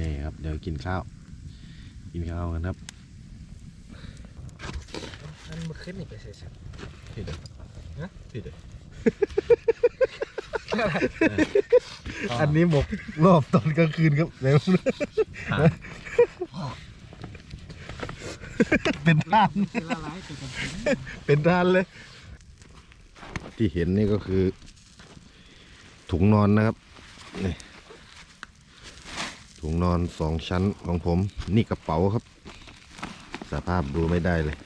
นี่ครับ เดี๋ยวกินข้าว กินข้าวกันครับอันมันขึ้นนี่ไปใส่สัตว์ผิดเลยฮะผิดเลยอันนี้หมกรอบตอนกลางคืนครับเร็วเป็นท่าน เป็นละลายเป็นกันเป็นท่านเลย ที่เห็นนี่ก็คือ ถุงนอนนะครับ นี่ ถุงนอนสองชั้นของผม นี่กระเป๋าครับ สภาพดูไม่ได้เลย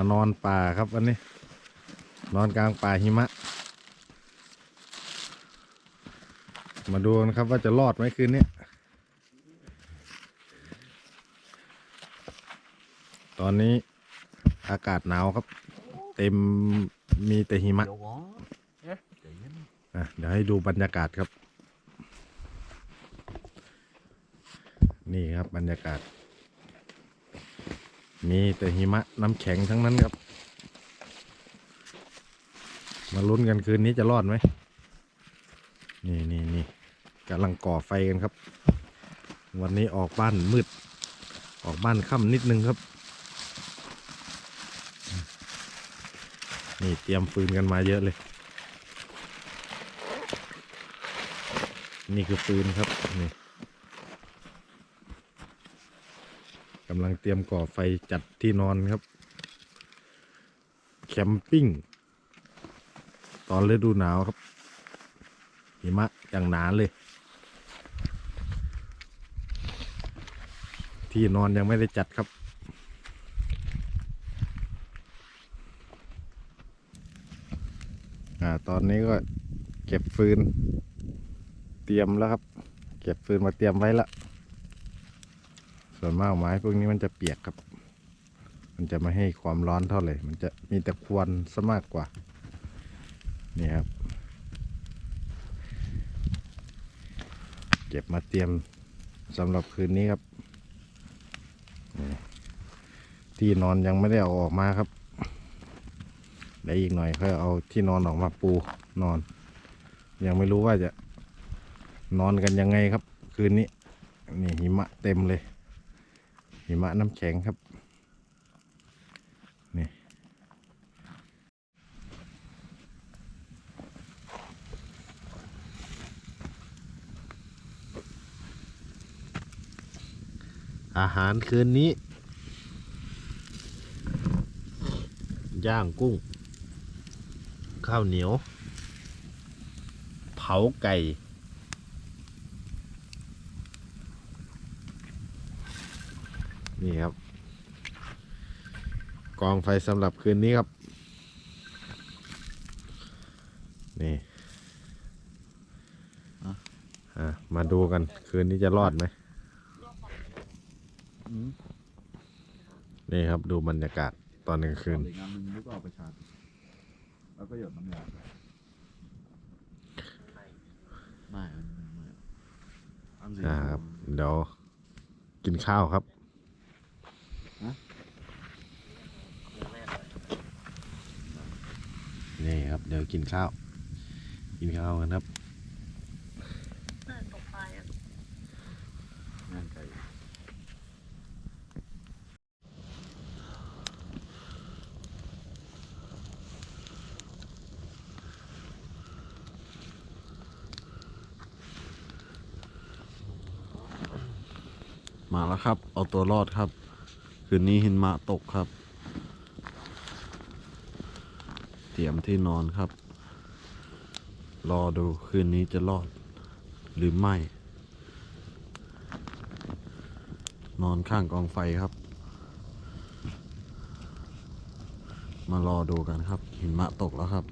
านอนป่าครับวันนี้ นอนกลางป่าหิมะ มาดูกันครับว่าจะรอดไหมคืนนี้ตอนนี้อากาศหนาวครับ เต็มมีแต่หิมะเดี๋ยววะอะเดี๋ยวให้ดูบรรยากาศครับ นี่ครับบรรยากาศ มีแต่หิมะน้ำแข็งทั้งนั้นครับ มาลุ้นกันคืนนี้จะรอดไหม นี่นี่นี่กำลังก่อไฟกันครับ วันนี้ออกบ้านมืด ออกบ้านค่ำนิดนึงครับ นี่เตรียมฟืนกันมาเยอะเลย นี่คือฟืนครับนี่ำลังเตรียมก่อไฟจัดที่นอนครับ แคมปิ้ง ตอนฤดูหนาวครับ หิมะอย่างหนาเลย ที่นอนยังไม่ได้จัดครับอ่าตอนนี้ก็เก็บฟืน เตรียมแล้วครับ เก็บฟืนมาเตรียมไว้ละ ส่วนมากไม้พวกนี้มันจะเปียกครับ มันจะไม่ให้ความร้อนเท่าไหร่ มันจะมีแต่ควันซะมากกว่า นี่ครับ เก็บมาเตรียมสำหรับคืนนี้ครับ ที่นอนยังไม่ได้เอาออกมาครับเดี๋ยวอีกหน่อยค่อยเอาที่นอนออกมาปูนอน ยังไม่รู้ว่าจะนอนกันยังไงครับ คืนนี้ นี่หิมะเต็มเลย หิมะน้ำแข็งครับ นี่ อาหารคืนนี้ ย่างกุ้ง ข้าวเหนียว เผาไก่ นี่ครับ กองไฟสำหรับคืนนี้ครับ นี่อะมาดูกันคืนนี้จะรอดไหมนี่ครับดูบรรยากาศตอนกลางคืนอีกงานหนึ่งแล้วก็เอาไปชาร์จแล้วก็หยดน้ำยาไปไม่อันนี้ไม่อันสีอ่าครับเดี๋ยวกินข้าวครับ นี่ครับ เดี๋ยวกินข้าว กินข้าวกันครับตกปลาอะงานมาแล้วครับ เอาตัวรอดครับ คืนนี้หินมาตกครับ ตรียมที่นอนครับ รอดูคืนนี้จะรอด หรือไม่ นอนข้างกองไฟครับ มารอดูกันครับ หินมะตกแล้วครับ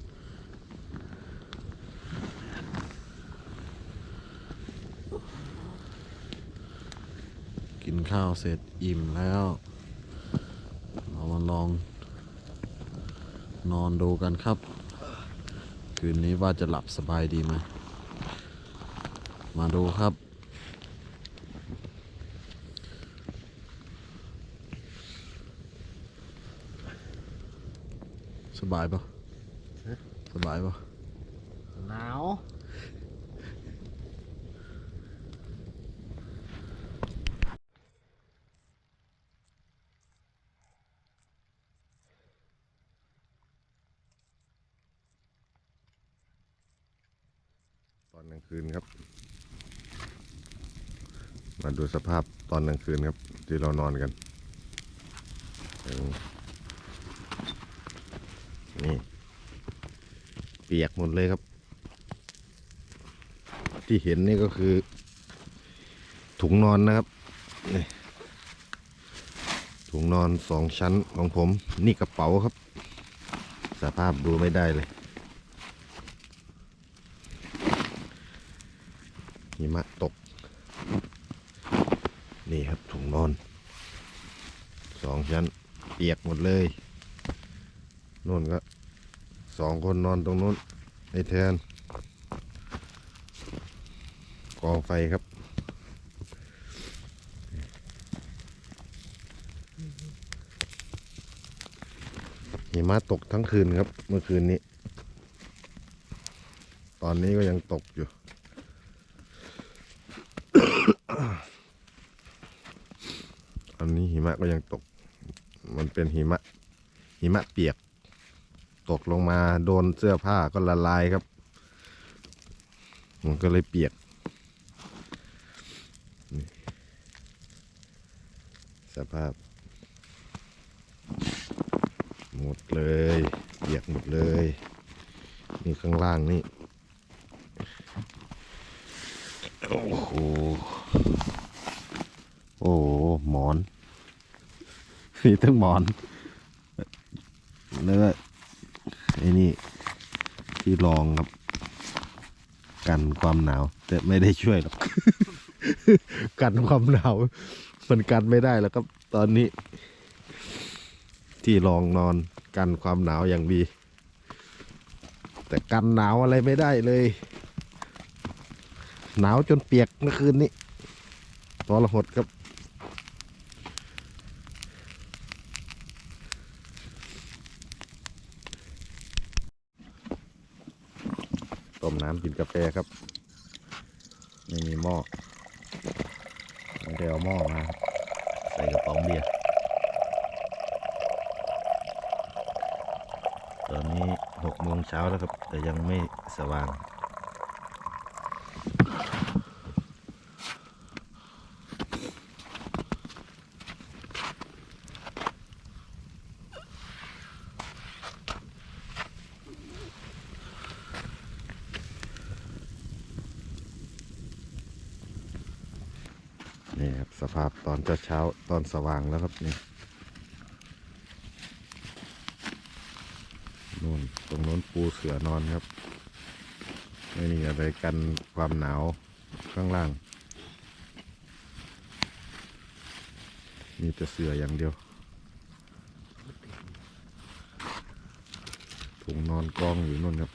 กินข้าวเสร็จอิ่มแล้ว เรามาลอง นอนดูกันครับ คืนนี้ว่าจะหลับสบายดีไหมมาดูครับ สบายปะสบายปะ หนาว ตอน กลางคืนครับ มาดูสภาพตอนกลางคืนครับ ที่เรานอนกัน นี่ เปียกหมดเลยครับ ที่เห็นนี่ก็คือ ถุงนอนนะครับนี่ถุงนอนสองชั้นของผม นี่กระเป๋าครับ สภาพดูไม่ได้เลย หิมะตก นี่ครับถุงนอนสองชั้นเปียกหมดเลยนู่นก็สองคนนอนตรงนู้นไอแทนกองไฟครับ หิมะตกทั้งคืนครับ เมื่อคืนนี้ ตอนนี้ก็ยังตกอยู่ อันนี้หิมะก็ยังตก มันเป็นหิมะ หิมะเปียก ตกลงมาโดนเสื้อผ้าก็ละลายครับ มันก็เลยเปียกสภาพ หมดเลยเปียกหมดเลย นี่ข้างล่างนี่ โอ้โห โอ้โหหมอน มีทั้งหมอนแล้วก็ไอ้นี่ที่รองครับ กันความหนาว แต่ไม่ได้ช่วยหรอก กันความหนาว มันกันไม่ได้แล้วครับ ตอนนี้ ที่รองนอนกันความหนาวอย่างดี แต่กันหนาวอะไรไม่ได้เลย หนาวจนเปียกเมื่อคืนนี้ตอละหดครับ ต้มน้ำกินกาแฟครับ ไม่มีหม้อไม่ได้เอาหม้อมาใส่กระป๋องเบียร์ตอนนี้หกโมงเช้าแล้วครับ แต่ยังไม่สว่าง นี่ครับสภาพตอนเช้าเช้าๆต อนสว่างแล้วครับนี่นู่นตรงโน้นปูเสือนอนครับ ไม่มีอะไรกันความหนาวข้างล่าง มีแต่เสืออย่างเดียวถุงนอนกองอยู่นู่นครับ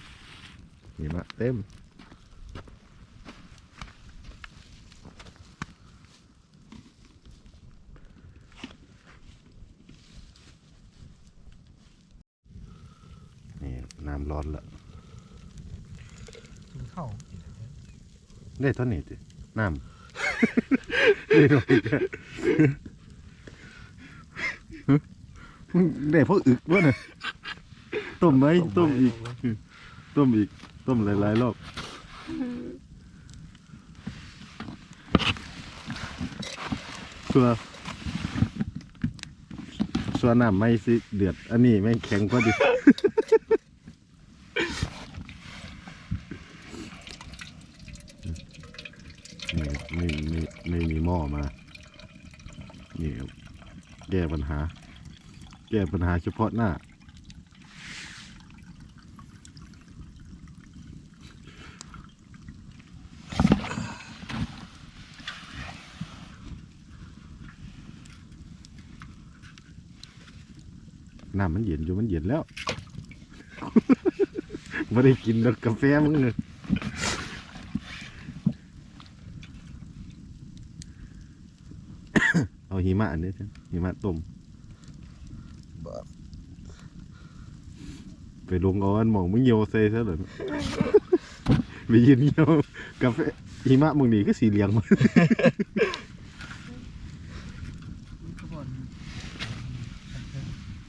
หิมะเต็ม นี่ น้ำร้อนละกินข้าวได้เท่านี้ติน้ำ ได้หน่อยแค่มึงได้พวกอึกวะเนี่ยต้มไหมต้มอีก ต้มอีก ต้มหลายๆรอบส่วนส่วนน้ำไม่สิเดือด อันนี้แม่งแข็งพอดี นี่ไม่ไม่ไม่มีหม้อมา นี่ครับ แก้ปัญหา แก้ปัญหาเฉพาะหน้า น้ำมันเย็นอยู่มันเย็นแล้วไม่ได้กินกาแฟมึงเลย เอาหิมะอันนี้ใช่หิมะต้มไปลงเอาอันหมองมึงเหี่ยวใส่ซะเหรอไปยืนเหี่ยวกาแฟหิมะมึงนี่ก็สีเหลืองมาทุกคน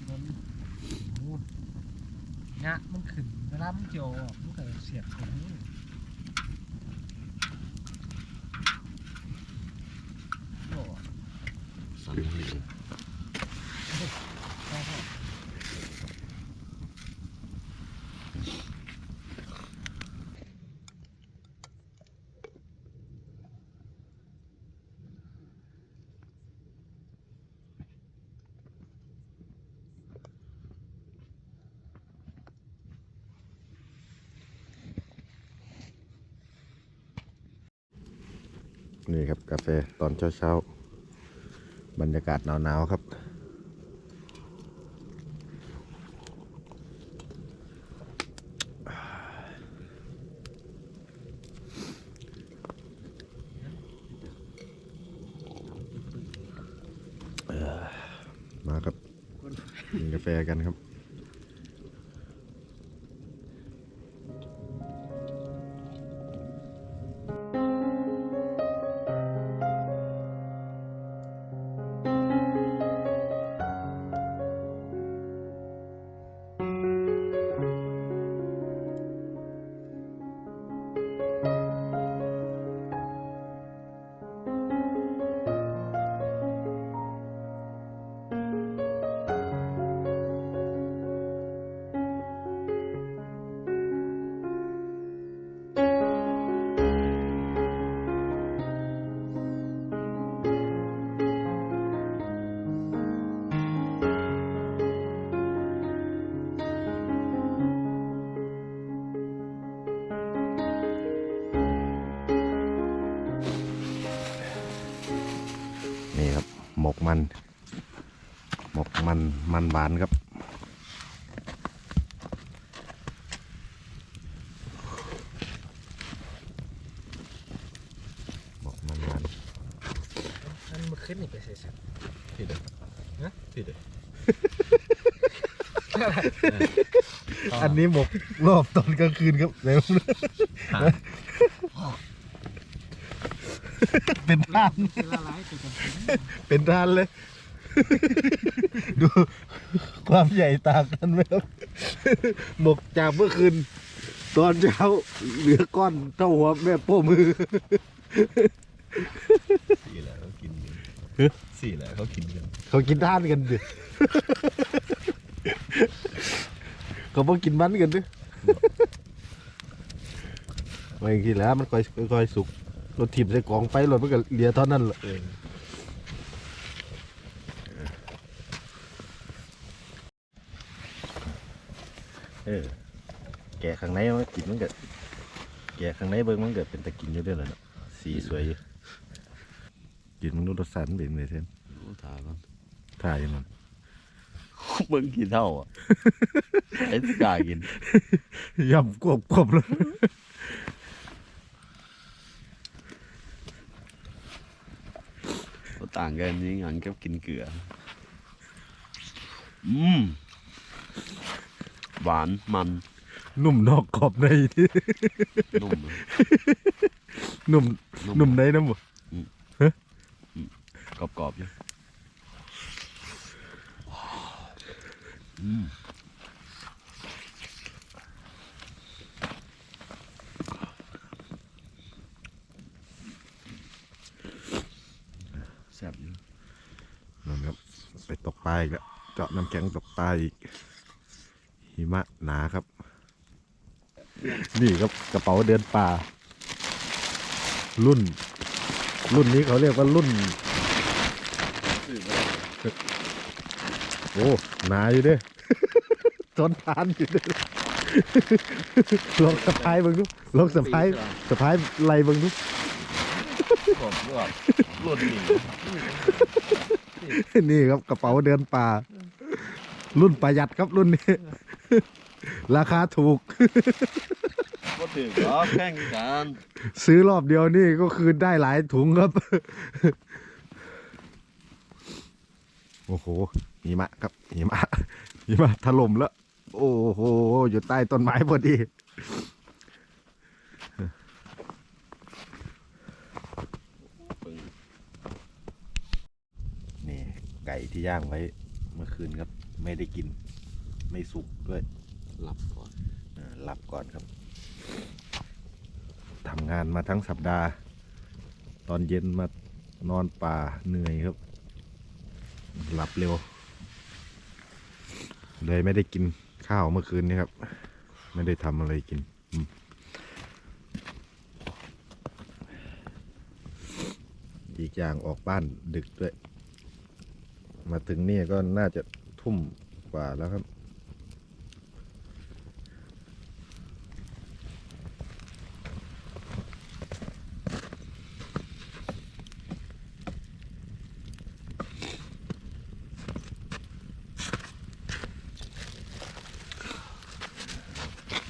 มันโอ้โหงะมันขึ้นเวลามันเกี่ยวออกมันก็เสียบตรงนี้โอ้ สันหิว ใช่ครับ นี่ครับกาแฟตอนเช้าๆ บรรยากาศหนาวๆครับ มาครับกินกาแฟกันครับ มกมัน หมกมัน มันหวานครับ หมกมันหวานอันมันขึ้นนี่ไปใส่สัตว์พี่เด็กฮะพี่เด็กอันนี้หมกรอบตอนกลางคืนครับเร็ว เป็นท่านคือละลายตัวกันเป็นท่านเลย ดูความใหญ่ต่างกันไหมครับหมกจากเมื่อคืน ตอนเช้าเหลือก้อนเท่าหัวแม่โป้มือสี่แหละเขากินกันสี่แหละเขากินกันเขากินท่านกันดิเขาบอกกินมันกันดิไม่กินแล้วมันค่อยค่อยสุก รถถีบใส่กล่องไปรถมันก็เหลียเท่านั้นแหละเออเออแกะข้างในมันกินมันก็แกะข้างในเบิ่งมันเกิดเป็นตะกินอยู่ด้วยแหละเนาะสีสวยอยู่กินมันดูรสชาติมันเป็นไงเช่นรู้ถามกันถ่ายอยังนั้นเบิ่งกี่เท่าอะไอ้ที่กล้ากินย่ำกวบกวบเลย ต่างกันนี่งั้นกับกินเกลือ อืม หวานมันนุ่มนอกกรอบในนุ่มอะนุ่มนุ่ม นุ่มในนะหมดกรอบๆอยู่อืมแซ่บอยู่ ครับ ไป ตกปลาอีกแล้วเจาะน้ำแข็งตกปลาอีกหิมะหนาครับ นี่ครับกระเป๋าเดินป่า รุ่น รุ่นนี้เขาเรียกว่ารุ่น โอ้หนาอยู่เด้อทนทานอยู่เด้อลองสะพายเบิ่งดูลองสะพายสะพายไหลเบิ่งดูผมว่ารุ่นนี้ นี่ครับกระเป๋าเดินป่า รุ่นประหยัดครับรุ่นนี้ ราคาถูก ก็ถึงเหรอแข่งกันซื้อรอบเดียวนี่ก็คือได้หลายถุงครับ โอ้โหหิมะครับหิมะหิมะถล่มแล้ว โอ้โห อยู่ใต้ต้นไม้พอดี นี่ ไก่ที่ย่างไว้เมื่อคืนครับ ไม่ได้กิน ไม่สุกด้วยหลับก่อนเออหลับก่อนครับทำงานมาทั้งสัปดาห์ ตอนเย็นมานอนป่าเหนื่อยครับ หลับเร็ว เลยไม่ได้กินข้าวเมื่อคืนนี้ครับ ไม่ได้ทำอะไรกินอืมอีกอย่างออกบ้านดึกด้วย มาถึงนี่ก็น่าจะทุ่มกว่าแล้วครับ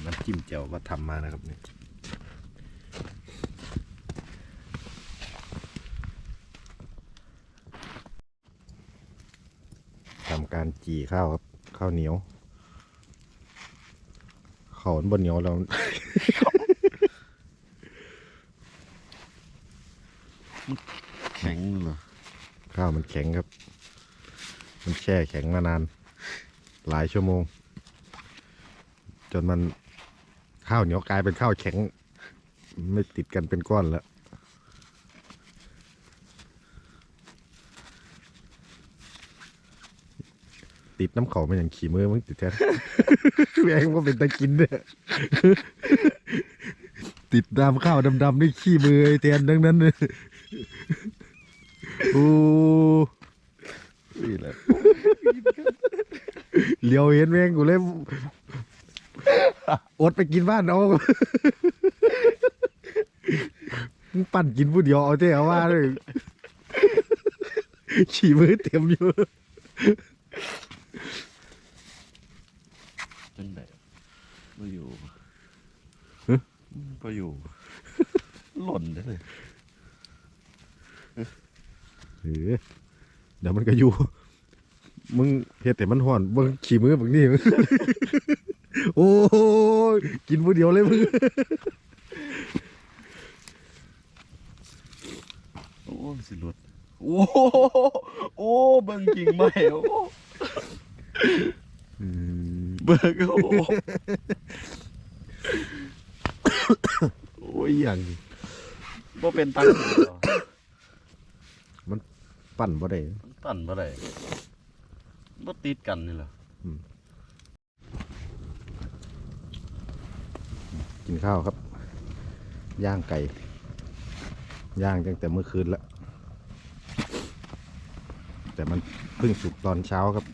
น้ำจิ้มแจ่วก็ทำมานะครับเนี่ทำ การจี่ข้าวครับข้าวเหนียวข้าวมันบนเหนียวแล้วแข็งเหรอข้าวมันแข็งครับ มันแช่แข็งมานาน หลายชั่วโมง จนมันข้าวเหนียวกลายเป็นข้าวแข็ง ไม่ติดกันเป็นก้อนแล้ว น้ำเขามันอย่างขี่มือมึงติดแท้แม่งว่าเป็นตะกินเนี่ยติดน้ำข้าวดำๆนี่ขี้มือไอ้แทนทั้งนั้นเลยโอ้นี่แหละเลียวเห็นแม่งกูเลยอดไปกินบ้านเอาปั่นกินผู้เดียวเอาเจ้าว่าเลยฉี่มือเต็มอยู่ จังไดมาอยู่ ฮะ ก็อยู่ หล่นได้เลยเออเดี๋ยวมันก็อยู่ มึงเฮ็ดแต่มันห่อนมึงขี่มือมึงนี่มึงโอ้ยกินผู้เดียวเลยมึงโอ้สิหลุดโอ้โหโอ้เบิ่งจริงไหมโอ้เบิ่งโอ้ โอ้ยอย่างบ่เป็นตังค์เหรอปั่นบ่ได้มันปั่นบ่ได้บ่ติดกันนี่เหรอกินข้าวครับ ย่างไก่ย่างตั้งแต่เมื่อคืนแล้ว แต่มันเพิ่งสุกตอนเช้าครับ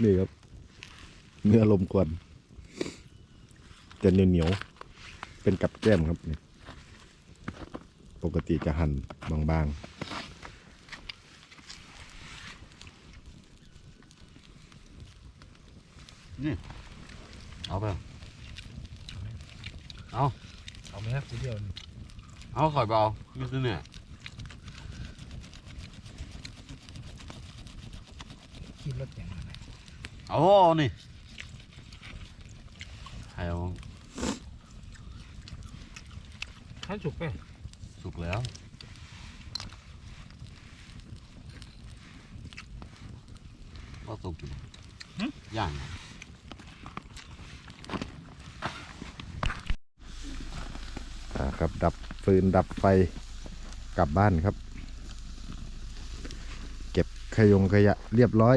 นี่ครับ เนื้อลมควันจะเหนียวเหนียวๆเป็นกับแก้มครับนี่ปกติจะหั่นบางเอาไปเอาไหมครับทีเดียวนี่เอาข่อยเบาไม่ซื้อเนี่ยกินรสอย่างไร เอานี่ให้เอาข้าวจุกไปสุกแล้วก็สุกอยู่ย่างๆอ่าครับดับฟืนดับไฟกลับบ้านครับ เก็บขยงขยะเรียบร้อย